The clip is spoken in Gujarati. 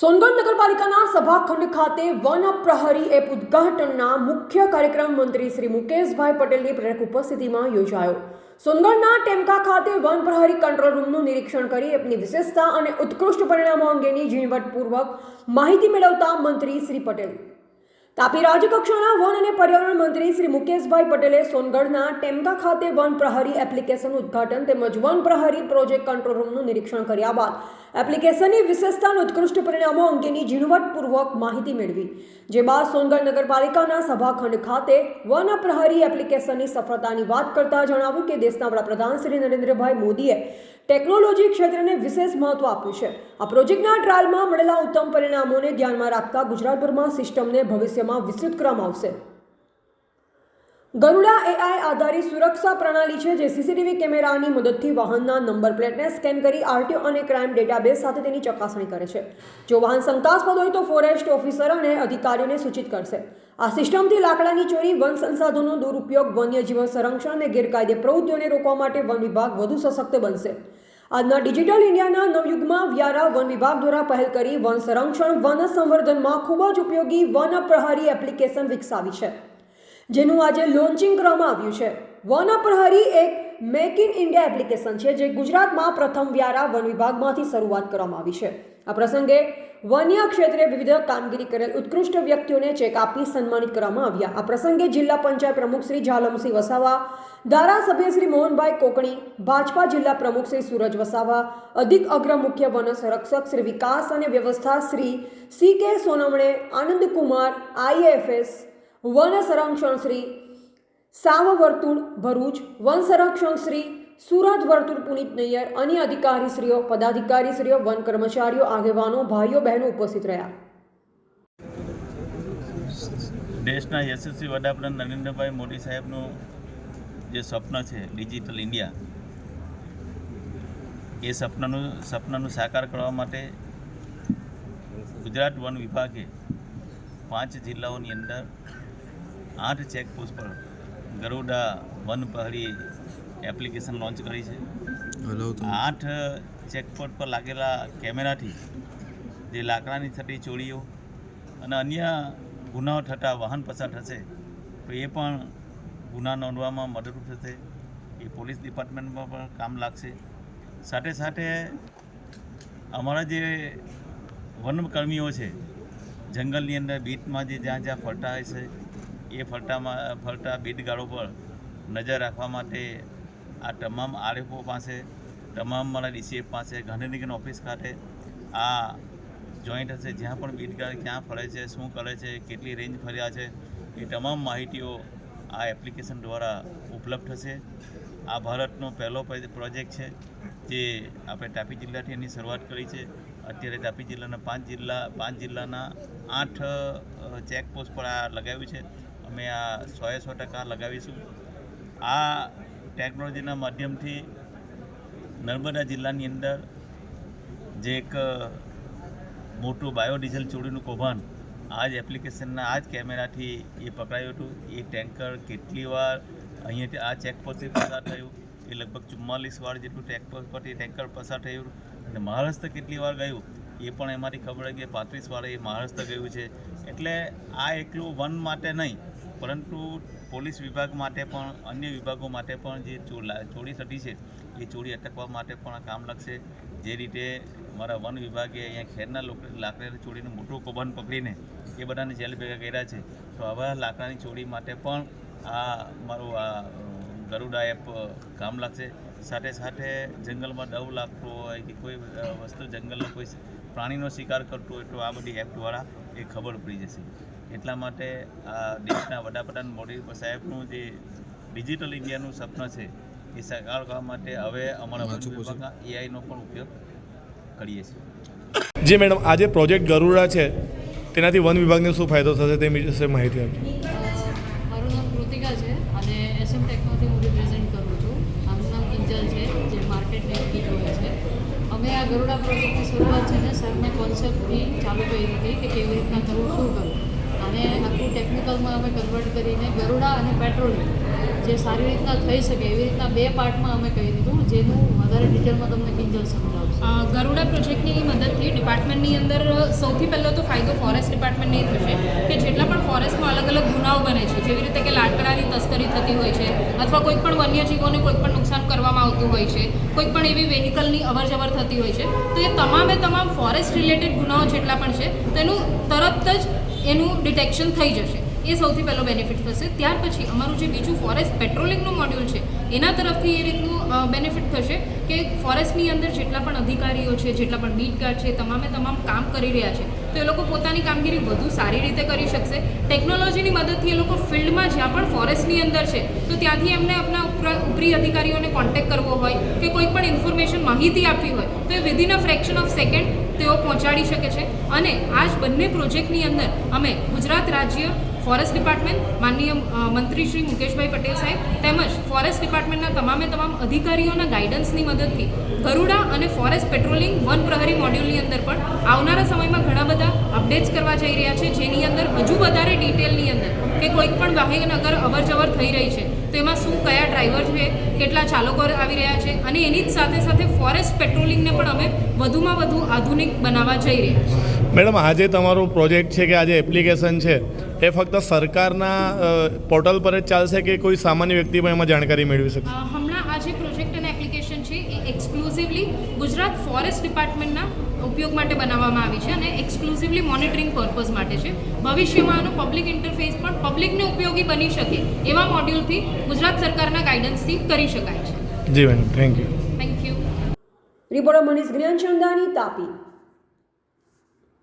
સોનગઢ નગરપાલિકાના સભાખંડ ખાતે વન પ્રહરી એપ ઉદ્ઘાટનના મુખ્ય કાર્યક્રમ મંત્રી શ્રી મુકેશભાઈ પટેલની પ્રેરક ઉપસ્થિતિમાં યોજાયો. સોનગઢના ટેમકા ખાતે વન પ્રહરી કંટ્રોલ રૂમનું નિરીક્ષણ કરી એપની વિશેષતા અને ઉત્કૃષ્ટ પરિણામો અંગેની ઝીણવટપૂર્વક માહિતી મેળવતા મંત્રી શ્રી પટેલ. તાપી રાજ્યકક્ષાના વન અને પર્યાવરણ મંત્રી શ્રી મુકેશભાઈ પટેલે સોનગઢના ટેમકા ખાતે વન પ્રહરી એપ્લિકેશન ઉદ્ઘાટન તેમજ વન પ્રહરી પ્રોજેક્ટ કંટ્રોલ રૂમનું નિરીક્ષણ કર્યા બાદ એપ્લિકેશનની વિશેષતા અને ઉત્કૃષ્ટ પરિણામો અંગેની ઝીણવટપૂર્વક માહિતી મેળવી. જે બાદ સોનગઢ નગરપાલિકાના સભાખંડ ખાતે વન પ્રહરી એપ્લિકેશનની સફળતાની વાત કરતા જણાવ્યું કે દેશના વડાપ્રધાન શ્રી નરેન્દ્રભાઈ મોદીએ ટેકનોલોજી ક્ષેત્રને વિશેષ મહત્વ આપ્યું છે. આ પ્રોજેક્ટના ટ્રાયલમાં મળેલા ઉત્તમ પરિણામોને ધ્યાનમાં રાખતા ગુજરાતભરમાં સિસ્ટમને ભવિષ્યમાં વિસ્તૃત કરવામાં આવશે. ગરુડા એઆઈ આધારિત સુરક્ષા પ્રણાલી છે જે સીસીટીવી કેમેરાની મદદથી વાહનના નંબર પ્લેટને સ્કેન કરી આરટીઓ અને ક્રાઇમ ડેટાબેઝ સાથે તેની ચકાસણી કરે છે. જો વાહન શંકાસ્પદ હોય તો ફોરેસ્ટ ઓફિસર અને અધિકારીઓને સૂચિત કરશે. આ સિસ્ટમથી લાકડાની ચોરી, વન સંસાધનોનો દુરુપયોગ વન્યજીવન સંરક્ષણ અને ગેરકાયદે પ્રવૃત્તિઓને રોકવા માટે વન વિભાગ વધુ સશક્ત બનશે. આજના ડિજિટલ ઇન્ડિયાના નવયુગમાં વ્યારા વન વિભાગ દ્વારા પહેલ કરી વન સંરક્ષણ, વન સંવર્ધનમાં ખૂબ જ ઉપયોગી વન પ્રહરી એપ્લિકેશન વિકસાવી છે. જેનું આજે લોન્ચિંગ કરવામાં આવ્યું છે. વન પ્રહરી એક મેક ઇન ઇન્ડિયા એપ્લિકેશન છે, જે ગુજરાતમાં પ્રથમ વ્યારા વન વિભાગમાંથી શરૂઆત કરવામાં આવી છે. આ પ્રસંગે વન્ય ક્ષેત્રે વિવિધ કામગીરી કરેલ ઉત્કૃષ્ટ વ્યક્તિઓને ચેક આપી સન્માનિત કરવામાં આવ્યા. આ પ્રસંગે જિલ્લા પંચાયત પ્રમુખ શ્રી ઝાલમસિંહ વસાવા, ધારાસભ્ય શ્રી મોહનભાઈ કોકણી, ભાજપા જિલ્લા પ્રમુખ શ્રી સૂરજ વસાવા, અધિક અગ્ર મુખ્ય વન સંરક્ષક શ્રી વિકાસ અને વ્યવસ્થા શ્રી સી કે સોનમણે આનંદકુમાર આઈએફએસ વન સંરક્ષણ શ્રી સાવ વર્તુળ ભરૂચ, વન સંરક્ષણ શ્રી સુરત વર્તુળ પુનિત નૈયર, અન્ય અધિકારીશ્રીઓ, પદાધિકારીશ્રીઓ, વન કર્મચારીઓ, આગેવાનો, ભાઈઓ, બહેનો ઉપસ્થિત રહ્યા. દેશના યશસ્વી વડાપ્રધાન નરેન્દ્રભાઈ મોદી સાહેબનું જે સ્વપ્ન છે, ડિજિટલ ઇન્ડિયા, એ સપનાનું સપનાનું સાકાર કરવા માટે ગુજરાત વન વિભાગે પાંચ જિલ્લાઓની અંદર આઠ ચેકપોસ્ટ પર ગરોડા વન પહાડી એપ્લિકેશન લોન્ચ કરી છે. આઠ ચેકપોસ્ટ પર લાગેલા કેમેરાથી જે લાકડાની થતી ચોરીઓ અને અન્ય ગુનાઓ થતા વાહન પસાર થશે તો એ પણ ગુના નોંધવામાં મદદરૂપ થશે. એ પોલીસ ડિપાર્ટમેન્ટમાં પણ કામ લાગશે. સાથે સાથે અમારા જે વનકર્મીઓ છે જંગલની અંદર બીટમાં જે જ્યાં જ્યાં ફરતા હોય છે એ ફરતામાં, ફરતા બીટગાળો પર નજર રાખવા માટે આ તમામ આરએફઓ પાસે, તમામ મારા ડીસીએફ પાસે ગાંધીનગર ઓફિસ ખાતે આ જોઈન્ટ હશે, જ્યાં પણ બીટગાળ ક્યાં ફરે છે, શું કરે છે, કેટલી રેન્જ ફર્યા છે, એ તમામ માહિતીઓ આ એપ્લિકેશન દ્વારા ઉપલબ્ધ થશે. આ ભારતનો પહેલો પ્રોજેક્ટ છે જે આપણે તાપી જિલ્લાથી એની શરૂઆત કરી છે. અત્યારે તાપી જિલ્લાના પાંચ જિલ્લા, પાંચ જિલ્લાના આઠ ચેકપોસ્ટ પર આ લગાવ્યું છે. અમે આ સોએ સો ટકા લગાવીશું. આ ટેકનોલોજીના માધ્યમથી નર્મદા જિલ્લાની અંદર જે એક મોટું બાયોડીઝલ ચોરીનું કૌભાંડ આ જ એપ્લિકેશનના આ જ કેમેરાથી એ પકડાયું હતું. એ ટેન્કર કેટલી વાર અહીંયાથી આ ચેકપોસ્ટથી પસાર થયું? એ લગભગ ચુમ્માલીસ વાર જેટલું ટેકપોસ્ટ પરથી ટેન્કર પસાર થયું અને મહારાષ્ટ્ર કેટલી વાર ગયું? એ પણ એમાંથી ખબર કે પાંત્રીસ વાર એ મહારાષ્ટ્ર ગયું છે. એટલે આ એકલું વન માટે નહીં પરંતુ પોલીસ વિભાગ માટે પણ, અન્ય વિભાગો માટે પણ જે ચોરી થતી છે, એ ચોરી અટકવા માટે પણ કામ લાગશે. જે રીતે મારા વન વિભાગે અહીંયા ખેરના લોકો, લાકડાની ચોરીનું મોટું કૌભાંડ પકડીને એ બધાને જેલ ભેગા કર્યા છે. તો આવા લાકડાની ચોરી માટે પણ આ મારું આ ગરુડા એપ કામ લાગશે. સાથે સાથે જંગલમાં દવ લાગતો હોય કે કોઈ વસ્તુ જંગલનો કોઈ પ્રાણીનો શિકાર કરતો હોય તો આ બધી એપ દ્વારા એ ખબર પડી જશે. એટલા માટે આ દેશના વડાપ્રધાન મોદી સાહેબનું જે ડિજિટલ ઇન્ડિયાનું સપન છે એ સાકાર કરવા માટે હવે અમારા વન વિભાગના એઆઈનો પણ ઉપયોગ કરીએ છીએ. જી મેડમ આજે પ્રોજેક્ટ ગરુડા છે તેનાથી વન વિભાગને શું ફાયદો થશે તે વિશે માહિતી આપજો. મારું નામ કૃતિકા છે અને એસએમ ટેકનોથી હું રિપ્રેઝેન્ટ કરું છું. મારું નામ કિંજલ છે જે માર્કેટને જોવે છે. અમે આ ગરુડા પ્રોજેક્ટની શરૂઆત છે ને સરને કોન્સેપ્ટથી ચાલુ કરી હતી કે કેવી રીતના કરવું શું કરવું. અને આખું ટેકનિકલમાં અમે કન્વર્ટ કરીને ગરુડા અને પેટ્રોલિંગ જે સારી રીતના થઈ શકે એવી રીતના બે પાર્ટમાં અમે કહી દીધું જેનું વધારે ડિટેલમાં તમને કિંજલ સમજાવશે. ગરુડા પ્રોજેક્ટની મદદથી ડિપાર્ટમેન્ટની અંદર સૌથી પહેલો તો ફાયદો ફોરેસ્ટ ડિપાર્ટમેન્ટને એ થશે કે જેટલા પણ ફોરેસ્ટમાં અલગ અલગ ગુનાઓ બને છે, જેવી રીતે કે લાકડાની તસ્કરી થતી હોય છે, અથવા કોઈ પણ વન્યજીવોને કોઈ પણ નુકસાન કરવામાં આવતું હોય છે, કોઈ પણ એવી વેહિકલની અવરજવર થતી હોય છે, તો એ તમામે તમામ ફોરેસ્ટ રિલેટેડ ગુનાઓ જેટલા પણ છે, તેનું તરત જ એનું ડિટેક્શન થઈ જશે. એ સૌથી પહેલો બેનિફિટ થશે. ત્યાર પછી અમારું જે બીજું ફોરેસ્ટ પેટ્રોલિંગનું મોડ્યુલ છે, એના તરફથી એ રીતનું બેનિફિટ થશે કે ફોરેસ્ટની અંદર જેટલા પણ અધિકારીઓ છે, જેટલા પણ બીટ ગાર્ડ છે, તમામે તમામ કામ કરી રહ્યા છે, તો એ લોકો પોતાની કામગીરી વધુ સારી રીતે કરી શકશે. ટેકનોલોજીની મદદથી એ લોકો ફિલ્ડમાં જ્યાં પણ ફોરેસ્ટની અંદર છે, તો ત્યાંથી એમને આપણા ઉપરા અધિકારીઓને કોન્ટેક્ટ કરવા ઇન્ફોર્મેશન માહિતી આપવી હોય, તો એ within a fraction of second તેઓ પહોંચાડી શકે છે. અને આ જ બંને પ્રોજેક્ટની અંદર અમે ગુજરાત રાજ્ય ફોરેસ્ટ ડિપાર્ટમેન્ટ માનનીય મંત્રી શ્રી મુકેશભાઈ પટેલ સાહેબ તેમજ ફોરેસ્ટ ડિપાર્ટમેન્ટના તમામે તમામ અધિકારીઓના ગાઈડન્સની મદદથી ગરુડા અને ફોરેસ્ટ પેટ્રોલિંગ વન પ્રહરી મોડ્યુલની અંદર પણ આવનારા સમયમાં ઘણા બધા અપડેટ્સ કરવા જઈ રહ્યા છે. જેની અંદર હજુ વધારે ડિટેલની અંદર કે કોઈક પણ વાહન અગર અવર જવર થઈ રહી છે. તો એમાં શું કયા ડ્રાઈવર છે કેટલા ચાલકો આવી રહ્યા છે અને એની જ સાથે સાથે ફોરેસ્ટ પેટ્રોલિંગને પણ અમે વધુમાં વધુ આધુનિક બનાવવા જઈ રહ્યા છીએ. મેડમ આજે તમારો પ્રોજેક્ટ છે કે આજે એપ્લિકેશન છે એ ફક્ત સરકારના પોર્ટલ પર જ ચાલશે કે કોઈ સામાન્ય વ્યક્તિ પણ એમાં જાણકારી મેળવી શકશે? હમણાં આ એક્સક્લુઝિવલી ગુજરાત ફોરેસ્ટ ડિપાર્ટમેન્ટના ઉપયોગ માટે બનાવવામાં આવી છે અને એક્સક્લુઝિવલી મોનિટરિંગ પર્પઝ માટે છે. ભવિષ્યમાં આનો પબ્લિક ઇન્ટરફેસ પણ પબ્લિકને ઉપયોગી બની શકે એવા મોડ્યુલથી ગુજરાત સરકારના ગાઈડન્સથી કરી શકાય છે. જી madam thank you. Thank you. Reporter Manish Gyanchandani Tapi.